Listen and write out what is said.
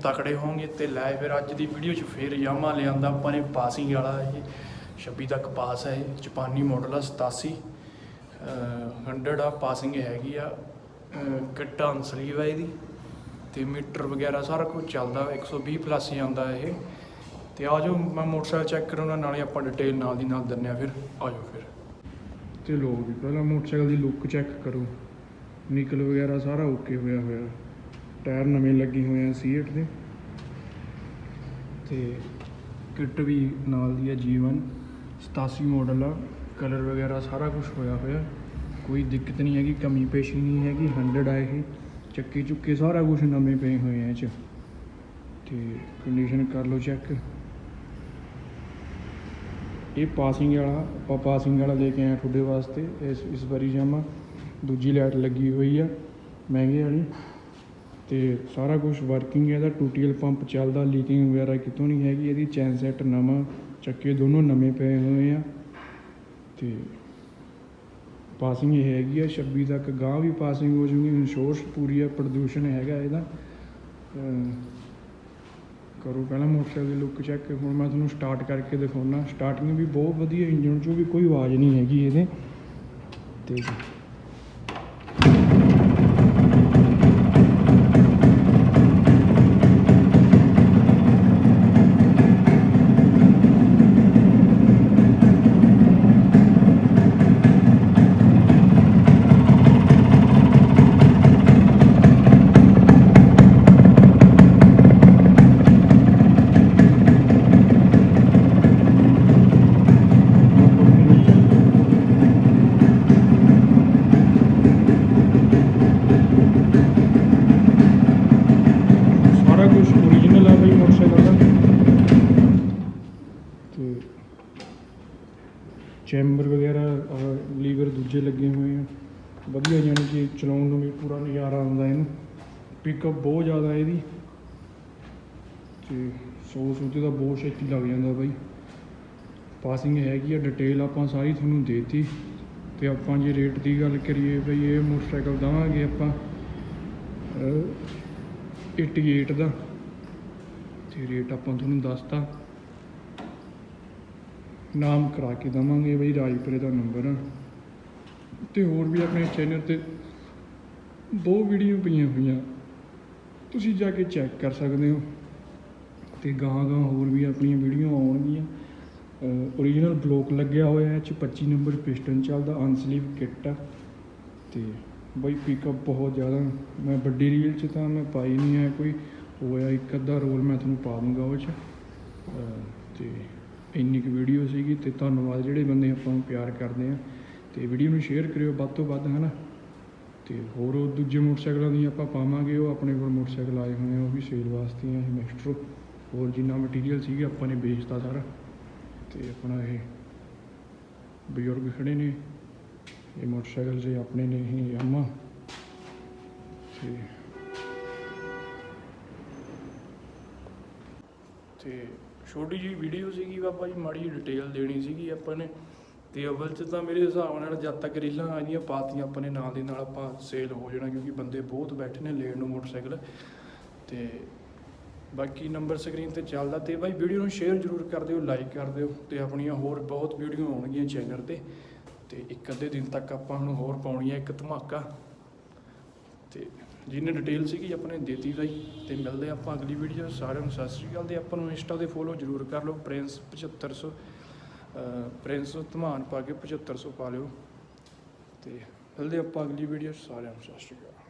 ਤਕੜੇ ਹੋਵੋਗੇ ਤੇ ਲੈ ਫਿਰ ਅੱਜ ਦੀ ਵੀਡੀਓ 'ਚ ਫੇਰ ਯਾਮਾ ਲਿਆਂਦਾ ਆਪਾਂ ਨੇ ਪਾਸਿੰਗ ਵਾਲਾ ਇਹ 26 ਤੱਕ ਪਾਸ ਹੈ ਇਹ ਜਾਪਾਨੀ ਮਾਡਲ ਆ 87 ਅਹ 100 ਆ, ਪਾਸਿੰਗ ਹੈਗੀ ਆ ਕਿੱਟਾਂ ਸਲੀਵ ਹੈ ਇਹਦੀ ਤੇ ਮੀਟਰ ਵਗੈਰਾ ਸਾਰਾ ਕੁਝ ਚੱਲਦਾ 120 ਪਲੱਸ ਜਾਂਦਾ ਇਹ। ਤੇ ਆ ਜਾਓ, ਮੈਂ ਮੋਟਰਸਾਈਕਲ ਚੈੱਕ ਕਰਾਉਣਾ, ਨਾਲੇ ਆਪਾਂ ਡਿਟੇਲ ਨਾਲ ਦੀ ਨਾਲ ਦਿੰਨੇ ਆ ਫਿਰ, ਆ ਜਾਓ ਫਿਰ। ਤੇ ਲੋ ਵੀ ਪਹਿਲਾਂ ਮੋਟਰਸਾਈਕਲ ਦੀ ਲੁੱਕ ਚੈੱਕ ਕਰੋ। ਨਿਕਲ ਵਗੈਰਾ ਸਾਰਾ ਓਕੇ ਹੋਇਆ ਹੋਇਆ। ਟਾਇਰ ਨਵੇਂ ਲੱਗੇ ਹੋਏ ਆ ਸੀਟ ਦੇ। ਤੇ ਕਿੱਟ ਵੀ ਨਾਲ ਦੀ ਹੈ G1 87 ਮਾਡਲ ਆ ਕਲਰ ਵਗੈਰਾ ਸਾਰਾ ਕੁਝ ਹੋਇਆ ਹੋਇਆ। ਕੋਈ ਦਿੱਕਤ ਨਹੀਂ ਹੈਗੀ, ਕਮੀ ਪੇਸ਼ੀ ਨਹੀਂ ਹੈਗੀ 100 ਆ ਇਹ। ਚੱਕੇ ਚੁੱਕੇ ਸਾਰਾ ਕੁਝ ਨਵੇਂ ਪਏ ਹੋਏ ਆ ਇਹ ਚ। ਤੇ ਕੰਡੀਸ਼ਨ ਕਰ ਲਓ ਚੈੱਕ ਇਹ ਪਾਸਿੰਗ ਵਾਲਾ, ਆਪਾਂ ਪਾਸਿੰਗ ਵਾਲਾ ਲੈ ਕੇ ਆਏ ਹਾਂ ਤੁਹਾਡੇ ਵਾਸਤੇ। ਇਸ ਇਸ ਵਾਰੀ ਜਾਮਾ। ਦੂਜੀ ਲਾਈਟ ਲੱਗੀ ਹੋਈ ਆ, ਮਹਿੰਗੇ ਵਾਲੀ। ਅਤੇ ਸਾਰਾ ਕੁਛ ਵਰਕਿੰਗ ਹੈ, ਇਹਦਾ ਟੂਟੀਅਲ ਪੰਪ ਚੱਲਦਾ ਲੀਕਿੰਗ ਵਗੈਰਾ ਕਿਤੋਂ ਨਹੀਂ ਹੈਗੀ, ਇਹਦੀ ਚੈਨ ਸੈੱਟ ਨਵਾਂ ਚੱਕੇ, ਦੋਨੋਂ ਨਵੇਂ ਪਏ ਹੋਏ ਆ। ਅਤੇ ਪਾਸਿੰਗ ਇਹ ਹੈਗੀ ਆ 26 ਤੱਕ ਗਾਂ ਵੀ ਪਾਸਿੰਗ ਹੋ ਜੂਗੀ ਇੰਸ਼ੋਰੈਂਸ ਪੂਰੀ ਆ, ਪ੍ਰਦੂਸ਼ਣ ਹੈਗਾ ਇਹਦਾ। ਕਰੋ ਪਹਿਲਾਂ ਮੋਟਰਸਾਈਕਲ ਦੀ ਲੁੱਕ ਚੈੱਕ ਹੁਣ ਮੈਂ ਤੁਹਾਨੂੰ ਸਟਾਰਟ ਕਰਕੇ ਦਿਖਾਉਣਾ ਸਟਾਰਟਿੰਗ ਵੀ ਬਹੁਤ ਵਧੀਆ ਇੰਜਨ 'ਚੋਂ ਵੀ ਕੋਈ ਆਵਾਜ਼ ਨਹੀਂ ਹੈਗੀ ਇਹਦੇ। ਤੇ ਸਾਰਾ ਕੁਝ ਓਰੀਜਨਲ ਆ ਬਈ ਮੋਟਰਸਾਈਕਲ ਦਾ। ਤੇ ਚੈਂਬਰ ਵਗੈਰਾ ਲੀਵਰ ਦੂਜੇ ਲੱਗੇ ਹੋਏ ਆ। ਵਧੀਆ ਜਾਣੀ ਕਿ ਚਲਾਉਣ ਨੂੰ ਵੀ ਪੂਰਾ ਨਜ਼ਾਰਾ ਆਉਂਦਾ ਇਹਨੂੰ। ਪਿਕਅਪ ਬਹੁਤ ਜ਼ਿਆਦਾ ਇਹਦੀ। ਤੇ ਸੌ ਸੌਤੇ ਦਾ ਬਹੁਤ ਛੇਤੀ ਲੱਗ ਜਾਂਦਾ ਬਾਈ। ਪਾਸਿੰਗ ਹੈਗੀ ਆ ਡਿਟੇਲ ਆਪਾਂ ਸਾਰੀ ਤੁਹਾਨੂੰ ਦੇਤੀ। ਤੇ ਆਪਾਂ ਜੇ ਰੇਟ ਦੀ ਗੱਲ ਕਰੀਏ ਬਈ, ਇਹ ਮੋਟਰਸਾਈਕਲ ਦਵਾਂਗੇ ਆਪਾਂ। 88 ਦਾ। ਤੇ ਰੇਟ ਆਪਾਂ ਤੁਹਾਨੂੰ ਦੱਸਤਾ। ਨਾਮ ਕਰਾ ਕੇ ਦਵਾਂਗੇ ਬਈ, ਰਾਜਪੁਰੇ ਦਾ ਨੰਬਰ ਆ ਤੇ ਹੋਰ ਵੀ ਆਪਣੇ ਚੈਨਲ ਤੇ ਦੋ ਵੀਡੀਓ ਪਈਆਂ ਹੋਈਆਂ। ਤੁਸੀਂ ਜਾ ਕੇ ਚੈੱਕ ਕਰ ਸਕਦੇ ਹੋ। ਤੇ ਗਾਂ ਗਾਂ ਹੋਰ ਵੀ ਆਪਣੀਆਂ ਵੀਡੀਓ ਆਉਣਗੀਆਂ। ਓਰੀਜਨਲ ਬਲੋਕ ਲੱਗਿਆ ਹੋਇਆ ਹੈ 'ਚ 25 ਨੰਬਰ ਪਿਸਟਨ ਚੱਲਦਾ ਅਨਸਲੀਵ ਕਿੱਟ ਆ। ਤੇ ਬਈ ਪਿਕਅਪ ਬਹੁਤ ਜ਼ਿਆਦਾ। ਮੈਂ ਵੱਡੀ ਰੀਲ 'ਚ ਤਾਂ ਮੈਂ ਪਾਈ ਨਹੀਂ ਹੈ ਕੋਈ। ਹੋਇਆ ਇੱਕ ਅੱਧਾ ਰੋਲ ਮੈਂ ਤੁਹਾਨੂੰ ਪਾ ਦੂੰਗਾ ਉਹ 'ਚ। ਅਹ ਤੇ ਇੰਨੀ ਕੁ ਵੀਡੀਓ ਸੀਗੀ ਤੇ ਧੰਨਵਾਦ ਜਿਹੜੇ ਬੰਦੇ ਆਪਾਂ ਨੂੰ ਪਿਆਰ ਕਰਦੇ ਆ। ਤੇ ਵੀਡੀਓ ਨੂੰ ਸ਼ੇਅਰ ਕਰਿਓ ਵੱਧ ਤੋਂ ਵੱਧ, ਹਨਾ? ਤੇ ਹੋਰ ਉਹ ਦੂਜੇ ਮੋਟਰਸਾਈਕਲਾਂ ਦੀ ਆਪਾਂ ਪਾਵਾਂਗੇ, ਉਹ ਆਪਣੇ ਕੋਲ ਮੋਟਰਸਾਈਕਲ ਆਏ ਹੋਏ ਆ, ਉਹ ਵੀ ਸੇਲ ਵਾਸਤੇ ਆ, ਇਹ ਮੈਕਸਟਰੋ ਹੋਰ ਜਿੰਨਾ ਮਟੀਰੀਅਲ ਸੀਗੇ ਆਪਾਂ ਨੇ ਵੇਚਤਾ ਸਾਰਾ। ਤੇ ਆਪਣਾ ਇਹ ਬਜ਼ੁਰਗ ਖੜੇ ਨੇ। ਇਹ ਮੋਟਰਸਾਈਕਲ ਜੇ ਆਪਣੇ ਨੇ ਹੀ ਯਾਮਾ ਤੇ ਤੇ ਛੋਟੀ ਜੀ ਵੀਡੀਓ ਸੀਗੀ ਬਾਬਾ ਜੀ, ਮਾੜੀ ਜਿਹੀ ਡਿਟੇਲ ਦੇਣੀ ਸੀਗੀ ਆਪਾਂ ਨੇ। ਤੇ ਅਵਲ ਚ ਤਾਂ ਮੇਰੇ ਹਿਸਾਬ ਨਾਲ ਜਦ ਤੱਕ ਰੀਲਾਂ ਆਈਆਂ, ਪਾਤੀਆਂ ਆਪਾਂ ਨੇ, ਨਾਲ ਦੇ ਨਾਲ ਆਪਾਂ ਸੇਲ ਹੋ ਜਾਣਾ ਕਿਉਂਕਿ ਬੰਦੇ ਬਹੁਤ ਬੈਠੇ ਨੇ ਲੈਣ ਨੂੰ ਮੋਟਰਸਾਈਕਲ। ਤੇ ਬਾਕੀ ਨੰਬਰ ਸਕਰੀਨ ਤੇ ਚੱਲਦਾ ਤੇ ਬਾਈ ਵੀਡੀਓ ਨੂੰ ਸ਼ੇਅਰ ਜ਼ਰੂਰ ਕਰ ਦਿਓ ਲਾਈਕ ਕਰ ਦਿਓ ਤੇ ਆਪਣੀਆਂ ਹੋਰ ਬਹੁਤ ਵੀਡੀਓ ਆਉਣਗੀਆਂ ਚੈਨਲ ਤੇ। ਤੇ ਇੱਕ ਅੱਧੇ ਦਿਨ ਤੱਕ ਆਪਾਂ ਹੁਣ ਹੋਰ ਪਾਉਣੀ ਹੈ ਇੱਕ ਧਮਾਕਾ। ਤੇ ਜਿਹਨੇ ਡਿਟੇਲ ਸੀਗੀ ਆਪਣੇ ਦੇਤੀ ਬਾਈ, ਤੇ ਮਿਲਦੇ ਆਪਾਂ ਅਗਲੀ ਵੀਡੀਓ ਸਾਰਿਆਂ ਨੂੰ ਸਤਿ ਸ਼੍ਰੀ ਅਕਾਲ ਤੇ ਆਪਾਂ ਨੂੰ ਇੰਸਟਾ ਤੇ ਫੋਲੋ ਜ਼ਰੂਰ ਕਰ ਲਓ। ਪ੍ਰਿੰਸ 7500 ਅਹ ਪ੍ਰਿੰਸ ਧਮਾਨ ਪਾ ਕੇ 7500 ਪਾ ਲਿਓ। ਤੇ ਮਿਲਦੇ ਆਪਾਂ ਅਗਲੀ ਵੀਡੀਓ ਸਾਰਿਆਂ ਨੂੰ ਸਤਿ ਸ਼੍ਰੀ ਅਕਾਲ।